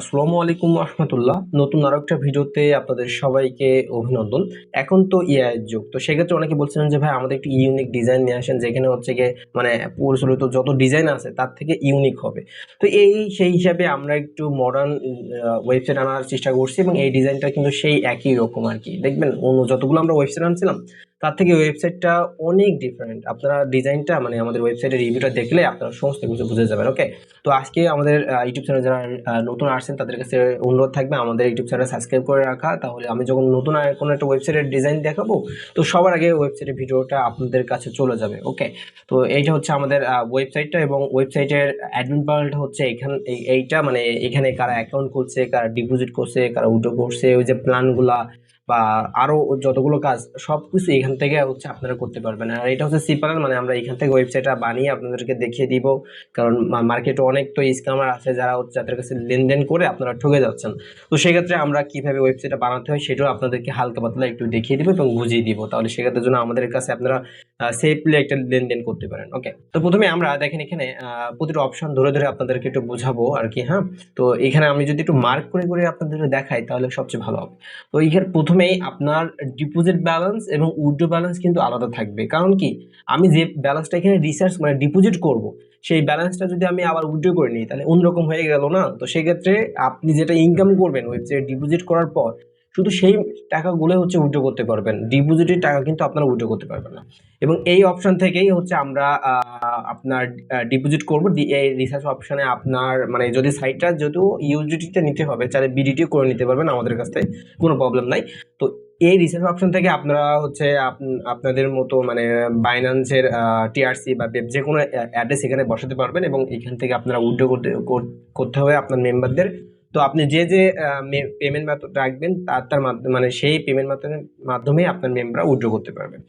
আসসালামু আলাইকুম রহমতুল্লাহ। নতুন আরও একটা ভিডিওতে আপনাদের সবাইকে অভিনন্দন। এখন তো ইআই যুগ, তো সেক্ষেত্রে অনেকে বলছিলেন যে, ভাই, আমাদের একটু ইউনিক ডিজাইন নিয়ে আসেন, যেখানে হচ্ছে গিয়ে মানে প্রচলিত যত ডিজাইন আছে, তার থেকে ইউনিক হবে। তো এই সেই হিসাবে আমরা একটু মডার্ন ওয়েবসাইট আনার চেষ্টা করছি এবং এই ডিজাইনটা কিন্তু সেই একই রকম আর কি। দেখবেন, অন্য যতগুলো আমরা ওয়েবসাইট আনছিলাম তার থেকে ওয়েবসাইটটা অনেক ডিফারেন্ট আপনারা ডিজাইনটা মানে আমাদের ওয়েবসাইটের রিভিউটা দেখলে আপনারা সমস্ত কিছু বুঝে যাবেন ওকে তো আজকে আমাদের ইউটিউব চ্যানেল যারা নতুন আসছেন, তাদের কাছে অনুরোধ থাকবে, আমাদের ইউটিউব চ্যানেল সাবস্ক্রাইব করে রাখা। তাহলে আমি যখন নতুন কোনো একটা ওয়েবসাইটের ডিজাইন দেখাবো, তো সবার আগে ওয়েবসাইটের ভিডিওটা আপনাদের কাছে চলে যাবে ওকে তো এইটা হচ্ছে আমাদের ওয়েবসাইটটা এবং ওয়েবসাইটের অ্যাডমিন প্যানেলটা হচ্ছে এখান, এই- এইটা মানে এখানে কারা অ্যাকাউন্ট খুলছে, কারা ডিপোজিট করছে, কারা উইড্রো করছে, ওই যে প্ল্যানগুলা বা আরও যতগুলো কাজ সব কিছু এখান থেকে হচ্ছে আপনারা করতে পারবেন। আর এটা হচ্ছে সি প্যানেল মানে আমরা এখান থেকে ওয়েবসাইটটা বানিয়ে আপনাদেরকে দেখিয়ে দিব। কারণ মার্কেটে অনেক তো স্ক্যামার আছে যারা হচ্ছে যাদের কাছে লেনদেন করে আপনারা ঠকে যাচ্ছেন। তো সেক্ষেত্রে আমরা কীভাবে ওয়েবসাইটটা বানাতে হয় সেটাও আপনাদেরকে হালকা পাতলা একটু দেখিয়ে দিব এবং বুঝিয়ে দিব। তাহলে সেক্ষেত্রে জন্য আমাদের কাছে আপনারা সেফলি একটা লেনদেন করতে পারেন। ওকে তো প্রথমে আমরা দেখেন এখানে প্রতিটা অপশন ধরে ধরে আপনাদেরকে একটু বোঝাবো আর কি হ্যাঁ? তো এখানে আমি যদি একটু মার্ক করে করে আপনাদের দেখাই তাহলে সবচেয়ে ভালো হবে। তো এখানে প্রথমেই আপনার ডিপোজিট ব্যালেন্স এবং উইড্রো ব্যালেন্স কিন্তু আলাদা থাকবে। কারণ কি? আমি যে ব্যালেন্সটা এখানে রিসার্চ মানে ডিপোজিট করব, সেই ব্যালেন্সটা যদি আমি আবার উইড্রো করে নিই, তাহলে অন্যরকম হয়ে গেল না? তো সেক্ষেত্রে আপনি যেটা ইনকাম করবেন ওয়েবসাইট ডিপোজিট করার পর শুধু সেই টাকাগুলো হচ্ছে উইড্রো করতে পারবেন। ডিপোজিটের টাকা কিন্তু আপনারা উইড্রো করতে পারবেন না। এবং এই অপশন থেকেই হচ্ছে আমরা আপনার ডিপোজিট করব। এই রিসার্চ অপশানে আপনার মানে যদি সাইটটা যেহেতু ইউজিটিতে নিতে হবে, তাহলে বিডিটিও করে নিতে পারবেন। আমাদের কাছ থেকে কোনো প্রবলেম নাই। তো এই রিসার্চ অপশন থেকে আপনারা হচ্ছে আপ- আপনাদের মতো মানে বাইন্যান্সের টিআরসি বা web যে কোনো অ্যাড্রেস এখানে বসাতে পারবেন এবং এখান থেকে আপনারা উইড্রো করতে করতে হবে আপনার মেম্বারদের তো আপনি যে যে পেমেন্ট মেথড রাখবেন তার তার মাধ্যমে মানে সেই পেমেন্ট মেথডের মাধ্যমে আপনার মেম্বাররা উইথড্র করতে পারবেন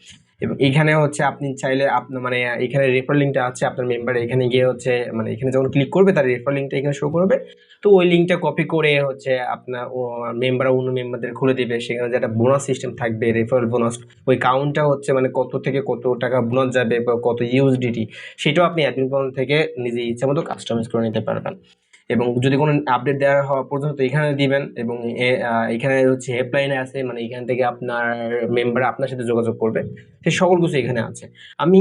এবং এখানে হচ্ছে আপনি চাইলে আপনার মানে এখানে রেফার লিঙ্কটা আছে আপনার মেম্বার এখানে গিয়ে হচ্ছে মানে এখানে যখন ক্লিক করবে তার রেফার লিঙ্কটা এখানে শো করবে। তো ওই লিঙ্কটা কপি করে হচ্ছে আপনার মেম্বার অন্য মেম্বারদের খুলে দিবে। সেখানে যে একটা বোনাস সিস্টেম থাকবে রেফারেল বোনাস ওই কাউন্টটা হচ্ছে মানে কত থেকে কত টাকা বোনাস যাবে বা কত ইউএসডিটি সেটাও আপনি অ্যাডমিন থেকে নিজে ইচ্ছা মতো কাস্টমাইজ করে নিতে পারবেন। এবং যদি কোনো আপডেট দেওয়া হওয়া পর্যন্ত এখানে দিবেন এবং এখানে হচ্ছে হেল্পলাইনে আছে মানে এখান থেকে আপনার মেম্বার আপনার সাথে যোগাযোগ করবে। সেই সকল কিছু এখানে আছে। আমি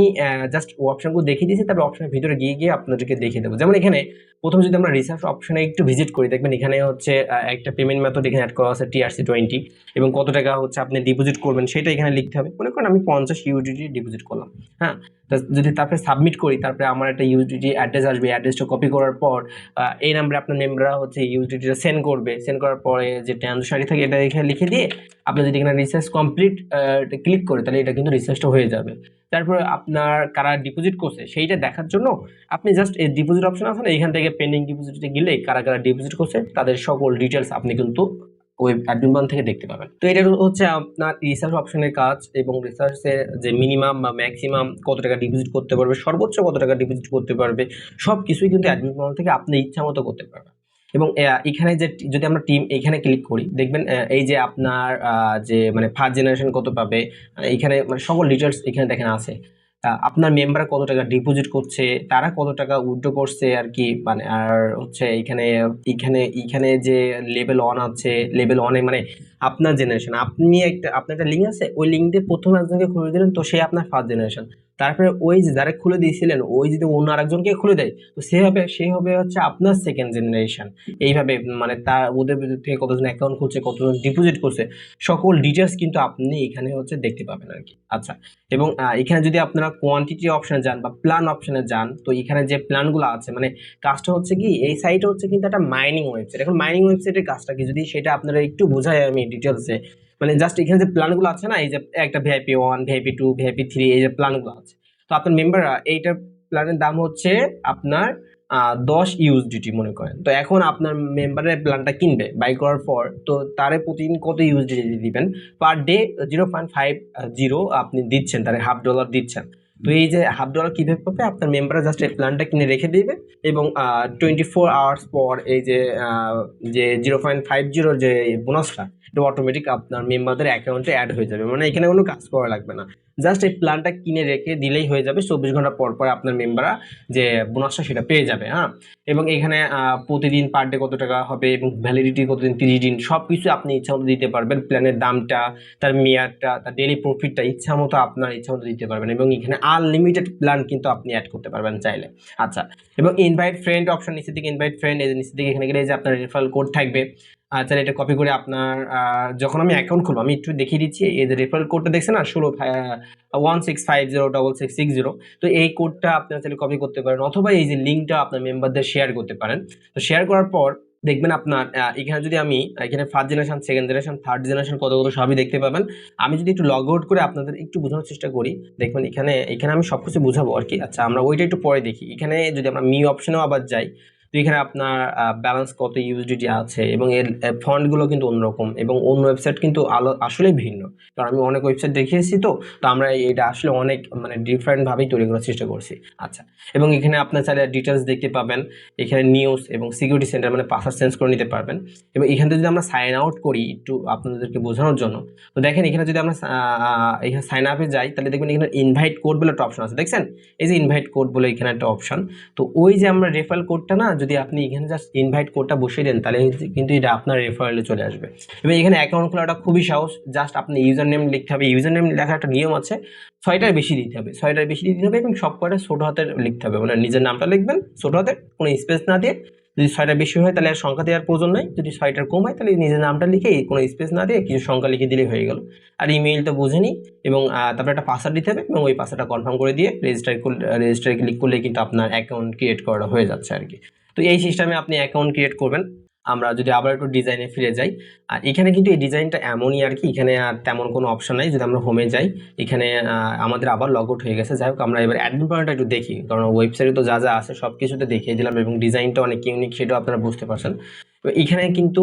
জাস্ট অপশনগুলো দেখিয়ে দিয়েছি, তারপর অপশনের ভিতরে গিয়ে গিয়ে আপনাদেরকে দেখিয়ে দেবো। যেমন এখানে প্রথমে যদি আমরা রিসার্চ অপশনে একটু ভিজিট করি, দেখবেন এখানে হচ্ছে একটা পেমেন্ট মেথড এখানে অ্যাড করা আছে টিআরসি টোয়েন্টি এবং কত টাকা হচ্ছে আপনি ডিপোজিট করবেন, সেটা এখানে লিখতে হবে। মনে করেন আমি পঞ্চাশ ইউডিটি ডিপোজিট করলাম হ্যাঁ? যদি তারপরে সাবমিট করি, তারপরে আমার একটা ইউডিটি অ্যাড্রেস আসবে অ্যাড্রেসটা কপি করার পর এই নাম্বারে আপনার মেম্বাররা হচ্ছে ইউডিটিটা সেন্ড করবে। সেন্ড করার পরে যে ট্রানজাকশন থাকে, এটা এখানে লিখে দিয়ে আপনি যদি এখানে রিসার্চ কমপ্লিট ক্লিক করে, তাহলে এটা কিন্তু রিসার্চটা হয়ে যাবে। তারপরে আপনার কারা ডিপোজিট করছে, সেইটা দেখার জন্য আপনি জাস্ট এই ডিপোজিট অপশন আছে না এখান থেকে পেন্ডিং ডিপোজিটে গেলে কারা কারা ডিপোজিট করছে, তাদের সকল ডিটেলস আপনি কিন্তু ওই অ্যাডমিন বান থেকে দেখতে পাবেন। তো এটা হচ্ছে আপনার রিসার্চ অপশনের কাজ এবং রিসার্চের যে মিনিমাম বা ম্যাক্সিমাম কত টাকা ডিপোজিট করতে পারবে, সর্বোচ্চ কত টাকা ডিপোজিট করতে পারবে সব কিছুই কিন্তু অ্যাডমিন বান থেকে আপনি ইচ্ছা মতো করতে পারবেন। এবং এখানে যে যদি আমরা টিম এখানে ক্লিক করি, দেখবেন এই যে আপনার যে মানে ফার্স্ট জেনারেশন কত পাবে এখানে মানে সকল ডিটেলস এখানে দেখেন আছে। আপনার মেম্বার কত টাকা ডিপোজিট করছে, তারা কত টাকা উইথড্র করছে আর কি মানে আর হচ্ছে এখানে এখানে এখানে যে লেভেল ওয়ান আছে লেভেল ওয়ানে মানে আপনার জেনারেশন আপনি একটা, আপনার একটা লিঙ্ক আছে, ওই লিঙ্ক দিয়ে প্রথম একজনকে খুলে দিলেন, তো সে আপনার ফার্স্ট জেনারেশন তারপরে ওই যে যারা খুলে দিয়েছিলেন, ওই যদি অন্য আরেকজনকে খুলে দেয়, তো সে হবে সে হবে হচ্ছে আপনার সেকেন্ড জেনারেশন এইভাবে মানে তার ওদের থেকে কতজন অ্যাকাউন্ট খুলছে, কতজন ডিপোজিট করছে, সকল ডিটেলস কিন্তু আপনি এখানে হচ্ছে দেখতে পাবেন আর কি। আচ্ছা এবং এখানে যদি আপনারা কোয়ান্টিটি অপশনে যান বা প্ল্যান অপশনে যান, তো এখানে যে প্ল্যানগুলো আছে মানে কাজটা হচ্ছে কি, এই সাইটে হচ্ছে কিন্তু একটা মাইনিং ওয়েবসাইট এখন মাইনিং ওয়েবসাইটের কাজটা কি? যদি সেটা আপনারা একটু বোঝাই আমি ডিটেলসে মানে জাস্ট এখানে যে প্ল্যানগুলো আছে না, এই যে একটা VIP one VIP two VIP three এই যে প্ল্যানগুলো আছে। তো আপনার মেম্বাররা এইটার প্ল্যানের দাম হচ্ছে আপনার দশ ইউএসডিটি মনে করেন। তো এখন আপনার মেম্বারের প্ল্যানটা কিনবে বাই করার পর, তো তারে প্রতিদিন কত ইউজ ইউএসডিটি দিবেন? Per day zero point five zero আপনি দিচ্ছেন, তারে হাফ ডলার দিচ্ছেন। তো এই যে হাফ ডলার কীভাবে পাবে? আপনার মেম্বাররা জাস্ট এই প্ল্যানটা কিনে রেখে দিবে এবং টোয়েন্টি ফোর আওয়ার্স পর এই যে যে জিরো পয়েন্ট ফাইভ জিরোর যে বোনাসটা এটা অটোমেটিক আপনার মেম্বারদের অ্যাকাউন্টে অ্যাড হয়ে যাবে। মানে এখানে কোনো কাজ করা লাগবে না। জাস্ট এই প্ল্যানটা কিনে রেখে দিলেই হয়ে যাবে। চব্বিশ ঘণ্টা পর পর আপনার মেম্বাররা যে বোনাসটা সেটা পেয়ে যাবে হ্যাঁ? এবং এখানে প্রতিদিন পার ডে কত টাকা হবে এবং ভ্যালিডিটি কতদিন, তিরিশ দিন সব কিছু আপনি ইচ্ছা মতো দিতে পারবেন। প্ল্যানের দামটা, তার মেয়াদটা, তার ডেলি প্রফিটটা ইচ্ছা মতো আপনার ইচ্ছা মতো দিতে পারবেন এবং এখানে আনলিমিটেড প্ল্যান কিন্তু আপনি অ্যাড করতে পারবেন চাইলে। আচ্ছা এবং ইনভাইট ফ্রেন্ড অপশন নিচে দিকে ইনভাইট ফ্রেন্ড নিচে দিকে এখানে গেলে যে আপনার রেফারেল কোড থাকবে। তাহলে এটা কপি করে আপনার যখন আমি অ্যাকাউন্ট খুলবো, আমি একটু দেখিয়ে দিচ্ছি, এই যে রেফারেল কোডটা দেখছেন না? ষোলো one six five zero double six six zero তো এই কোডটা আপনারা চাইলে কপি করতে পারেন, অথবা এই যে লিঙ্কটা আপনার মেম্বারদের শেয়ার করতে পারেন। তো শেয়ার করার পর দেখবেন আপনার এখানে যদি আমি, এখানে first generation second generation third generation কত কত সবই দেখতে পাবেন। আমি যদি একটু লগ আউট করে আপনাদের একটু বোঝানোর চেষ্টা করি, দেখবেন এখানে এখানে আমি সব কিছু বুঝাবো আর কি। আচ্ছা আমরা ওইটা একটু পরে দেখি। এখানে যদি আমরা মি অপশনেও আবার যাই তো এখানে আপনার ব্যালেন্স কত ইউএসডিটি আছে এবং এর ফন্ডগুলো কিন্তু অন্যরকম এবং অন্য ওয়েবসাইট কিন্তু আসলেই ভিন্ন। কারণ আমি অনেক ওয়েবসাইট দেখিয়েছি তো তো আমরা এটা আসলে অনেক মানে ডিফারেন্টভাবেই তৈরি করার চেষ্টা করছি। আচ্ছা এবং এখানে আপনার চাইলে ডিটেলস দেখতে পাবেন। এখানে নিউজ এবং সিকিউরিটি সেন্টার মানে পাসওয়ার্ড চেঞ্জ করে নিতে পারবেন। এবং এখান থেকে যদি আমরা সাইন আউট করি একটু আপনাদেরকে বোঝানোর জন্য, তো দেখেন এখানে যদি আমরা এখানে সাইন আপে যাই, তাহলে দেখবেন এখানে ইনভাইট কোড বলে একটা অপশন আছে। দেখছেন? এই যে ইনভাইট কোড বলে এখানে একটা অপশন তো ওই যে আমরা রেফারেল কোডটা না যদি আপনি এখানে জাস্ট ইনভাইট কোডটা বসিয়ে দেন, তাহলে কিন্তু এটা আপনার রেফারেলে চলে আসবে। এবং এখানে অ্যাকাউন্ট খোলাটা খুবই সহজ জাস্ট আপনি ইউজার নেম লিখতে হবে। ইউজার নেম লেখার একটা নিয়ম আছে, ছয়টার বেশি দিতে হবে। ছয়টার বেশি দিতে হবে এবং সব কয়টা ছোটো হাতের লিখতে হবে। মানে নিজের নামটা লিখবেন, ছোটো হাতের, কোনো স্পেস না দিয়ে। যদি ছয়টা বেশি হয়, তাহলে আর সংখ্যা দেওয়ার প্রয়োজন নাই। যদি ছয়টার কম হয়, তাহলে নিজের নামটা লিখে কোনো স্পেস না দিয়ে কিছু সংখ্যা লিখে দিলেই হয়ে গেল। আর ইমেইলটা বুঝে নিই এবং তারপরে একটা পাসওয়ার্ড দিতে হবে এবং ওই পাসওয়ার্ডটা কনফার্ম করে দিয়ে রেজিস্টার রেজিস্টারে ক্লিক করলে কিন্তু আপনার অ্যাকাউন্ট ক্রিয়েট করা হয়ে যাচ্ছে আর কি। তো এই সিস্টেমে আপনি অ্যাকাউন্ট ক্রিয়েট করবেন। আমরা যদি আবার একটু ডিজাইনে ফিরে যাই আর এখানে কিন্তু এই ডিজাইনটা এমনই আর কি, এখানে আর তেমন কোনো অপশন নাই। যদি আমরা হোমে যাই, এখানে আমাদের আবার লগ আউট হয়ে গেছে। যাই হোক, আমরা এবার অ্যাডমিন পয়েন্টটা একটু দেখি, কারণ ওয়েবসাইটে তো যা যা আছে সব কিছুতে দেখিয়ে দিলাম এবং ডিজাইনটা অনেক ইউনিক সেটাও আপনারা বুঝতে পারছেন। তো এখানে কিন্তু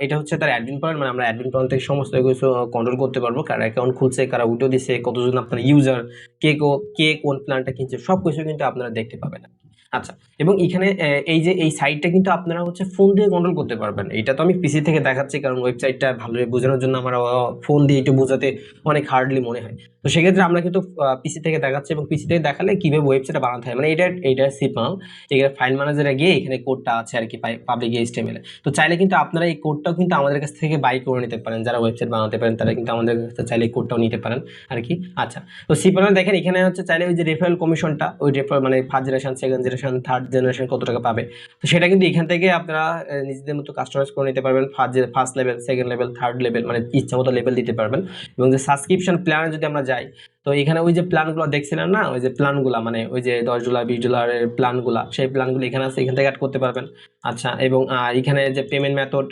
এটা হচ্ছে তার অ্যাডমিন পয়েন্ট মানে আমরা অ্যাডমিন পয়েন্ট থেকে সমস্ত কিছু কন্ট্রোল করতে পারব। কার অ্যাকাউন্ট খুলছে, কারা উঠে দিছে, কতজন আপনার ইউজার কে কো- কোন প্ল্যানটা কিনছে সব কিছু কিন্তু আপনারা দেখতে পাবেন। আচ্ছা এবং এখানে এই যে, এই সাইটটা কিন্তু আপনারা হচ্ছে ফোন দিয়ে কন্ট্রোল করতে পারবেন। এটা তো আমি পিসি থেকে দেখাচ্ছি, কারণ ওয়েবসাইটটা ভালোভাবে বোঝানোর জন্য আমার ফোন দিয়ে একটু বোঝাতে অনেক হার্ডলি মনে হয়। তো সেক্ষেত্রে আমরা কিন্তু পিসি থেকে দেখাচ্ছি এবং পিসি থেকে দেখালে কীভাবে ওয়েবসাইটটা বানাতে হয়? মানে এটা এটা সিপাল এখানে ফাইল ম্যানেজারে গিয়ে এখানে কোডটা আছে আর কি পাবলিক এইচটিএমএল তো চাইলে কিন্তু আপনারা এই কোডটাও কিন্তু আমাদের কাছ থেকে বাই করে নিতে পারেন। যারা ওয়েবসাইট বানাতে পারেন, তারা কিন্তু আমাদের কাছ থেকে চাইলে কোডটাও নিতে পারেন আর কি। আচ্ছা তো সিপাল দেখেন, এখানে হচ্ছে চাইলে ওই যে রেফারেল কমিশনটা ওই রেফারেল মানে first generation second generation third generation কত টাকা পাবে? তো সেটা কিন্তু এখান থেকে আপনারা নিজেদের মতো কাস্টমাইজ করে নিতে পারবেন। First first level second level third level মানে ইচ্ছা মতো লেভেল দিতে পারবেন। এবং যে সাবস্ক্রিপশন প্ল্যানে যদি আমরা যাই তো এখানে ওই যে প্ল্যানগুলো দেখছিলেন না? ওই যে প্ল্যানগুলো মানে ওই যে দশ ডলার বিশ ডলারের প্ল্যানগুলো সেই প্ল্যানগুলো এখানে আছে, এখান থেকে অ্যাড করতে পারবেন। আচ্ছা এবং এখানে যে পেমেন্ট মেথড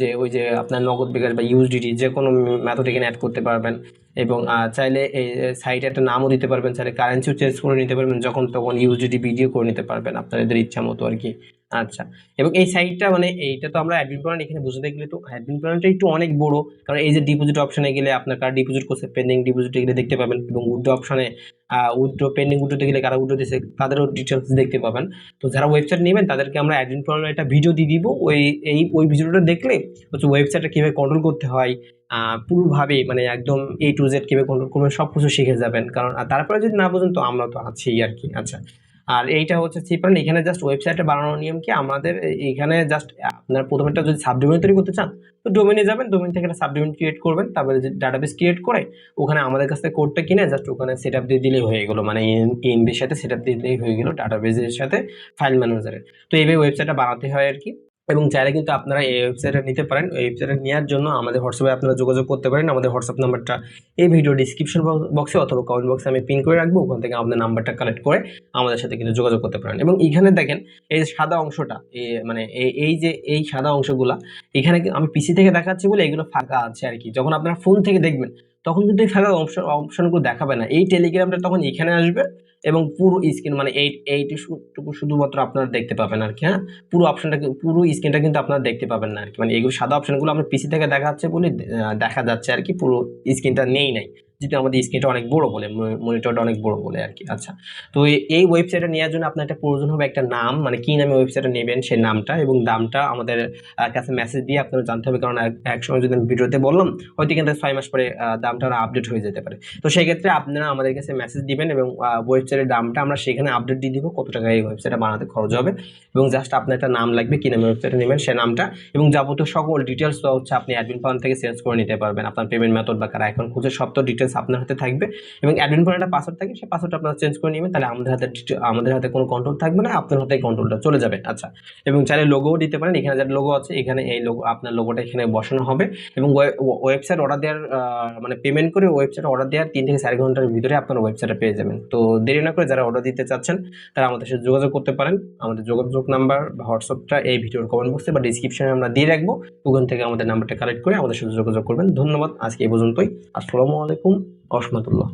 যে ওই যে আপনার নগদ বিকাশ বা ইউএসডিটি যে কোনো মেথড এখানে অ্যাড করতে পারবেন। এবং চাইলে এই সাইটে একটা নামও দিতে পারবেন, চাইলে কারেন্সিও চেঞ্জ করে নিতে পারবেন, যখন তখন ইউএসডিটি ভিডিও করে নিতে পারবেন, আপনাদের ইচ্ছা মতো আর কি। আচ্ছা এবং এই সাইটটা মানে এইটা তো আমরা অ্যাডমিন প্ল্যান এখানে বুঝতে গেলে তো অ্যাডমিন প্ল্যানটা একটু অনেক বড়। কারণ এই যে ডিপোজিট অপশনে গেলে আপনার কার ডিপোজিট করছে পেন্ডিং ডিপোজিট গেলে দেখতে পাবেন এবং উইথড্র অপশনে উইথড্র পেন্ডিং উইথড্রোতে গেলে কারা উইথড্র দিচ্ছে তাদেরও ডিটেলস দেখতে পাবেন। তো যারা ওয়েবসাইট নেবেন তাদেরকে আমরা অ্যাডমিন প্ল্যানের একটা ভিডিও দিয়ে দিব। ওই, এই, ওই ভিডিওটা দেখলে হচ্ছে ওয়েবসাইটটা কীভাবে কন্ট্রোল করতে হয় পুরোভাবে মানে একদম এ টু জেড কীভাবে কন্ট্রোল করবেন সব কিছু শিখে যাবেন। কারণ তারপরে যদি না বুঝেন তো আমরা তো আছি আর কি। আচ্ছা আর এইটা হচ্ছে সিপ্রান এখানে জাস্ট ওয়েবসাইটে বানানোর নিয়ম কি? আমাদের এখানে জাস্ট আপনার প্রথমে একটা যদি সাবডোমেন তৈরি করতে চান, তো ডোমেনে যাবেন ডোমেন থেকে একটা সাবডোমেন ক্রিয়েট করবেন, তারপরে ডাটাবেস ক্রিয়েট করে, ওখানে আমাদের কাছ থেকে কোডটা কিনে জাস্ট ওখানে সেট আপ দিয়ে দিলেই হয়ে গেলো। মানে ইএনবির সাথে সেট আপ দিয়ে দিলেই হয়ে গেলো ডাটাবেসের সাথে ফাইল ম্যানেজারের তো এইভাবে ওয়েবসাইটটা বানাতে হয় আর কি। এবং চাইলে কিন্তু আপনারা এই ওয়েবসাইটে নিতে পারেন। এই ওয়েবসাইটে নেওয়ার জন্য আমাদের হোয়াটসঅ্যাপে আপনারা যোগাযোগ করতে পারেন। আমাদের হোয়াটসঅ্যাপ নাম্বারটা এই ভিডিও ডিসক্রিপশন বক্সে অথবা কমেন্ট বক্সে আমি পিন করে রাখব। ওখান থেকে আপনার নাম্বারটা কালেক্ট করে আমাদের সাথে কিন্তু যোগাযোগ করতে পারেন। এবং এখানে দেখেন, এই সাদা অংশটা মানে এই যে, এই সাদা অংশগুলা, এখানে আমি পিসি থেকে দেখাচ্ছি বলে এগুলো ফাঁকা আছে আর কি। যখন আপনারা ফোন থেকে দেখবেন তখন কিন্তু এই ফাঁকা অপশন অপশনগুলো দেখাবে না। এই টেলিগ্রামটা তখন এখানে আসবে এবং পুরো স্ক্রিন মানে এই এইটুকু শুধুমাত্র আপনারা দেখতে পাবেন আর কি হ্যাঁ? পুরো অপশনটা পুরো স্ক্রিনটা কিন্তু আপনারা দেখতে পাবেন না আর কি মানে এইগুলো সাদা অপশনগুলো আমরা পিসি থেকে দেখা যাচ্ছে বলে দেখা যাচ্ছে আর কি পুরো স্ক্রিনটা নেই নাই। যেহেতু আমাদের স্ক্রিনটা অনেক বড় বলে মনিটরটা অনেক বড় বলে আর কি আচ্ছা তো এই- ওয়েবসাইটটা নেওয়ার জন্য আপনার একটা প্রয়োজন হবে একটা নাম মানে কি নামে ওয়েবসাইটটা নেবেন সেই নামটা এবং দামটা আমাদের কাছে মেসেজ দিয়ে আপনারা জানতে হবে। কারণ এক- এক সময় যদি আমি ভিডিওতে বললাম, হয়তো কিন্তু ছয় মাস পরে দামটা আপডেট হয়ে যেতে পারে। তো সেই ক্ষেত্রে আপনারা আমাদের কাছে মেসেজ দিবেন এবং ওয়েবসাইটের দামটা আমরা সেখানে আপডেট দিয়ে দিব, কত টাকা এই ওয়েবসাইটটা বানাতে খরচ হবে এবং জাস্ট আপনার একটা নাম লাগবে, কি নামে ওয়েবসাইটে নেবেন সেই নামটা এবং যাবতীয় সকল ডিটেলস হচ্ছে আপনি অ্যাডমিন পয়েন্ট থেকে চেঞ্জ করে নিতে পারবেন। আপনার পেমেন্ট মেথড বা কারা এখন খুঁজে সব তো ডিটেলস আপনার হাতে থাকবে এবং অ্যাডমিন পয়েন্ট একটা পাসওয়ার্ড থাকে, সেই পাসওয়ার্ডটা আপনারা চেঞ্জ করে নেবেন, তাহলে আমাদের হাতে আমাদের হাতে কোনো কন্ট্রোল থাকবে না, আপনার হাতে কন্ট্রোলটা চলে যাবে। আচ্ছা এবং চাইলে লোগোও দিতে পারেন, এখানে যার লোগো আছে, এখানে এই লোগো আপনার লোগোটা এখানে বসানো হবে এবং ওয়েবসাইট অর্ডার দেওয়ার মানে পেমেন্ট করে ওয়েবসাইট অর্ডার দেওয়ার তিন থেকে চার ঘণ্টার ভিতরে আপনার ওয়েবসাইটটা পেয়ে যাবেন। তো দেরি না করে যারা অর্ডার দিতে চাচ্ছেন, তারা আমাদের সাথে যোগাযোগ করতে পারেন। আমাদের যোগাযোগ নাম্বার বা হোয়াটসঅ্যাপটা এই ভিডিওর কমেন্ট বক্সে বা ডিসক্রিপশনে আমরা দিয়ে রাখব। ওখান থেকে আমাদের নাম্বারটা কালেক্ট করে আমাদের সাথে যোগাযোগ করবেন। ধন্যবাদ, আজকে এই পর্যন্তই। আসসালামু আলাইকুম। রহমতুল্লাহ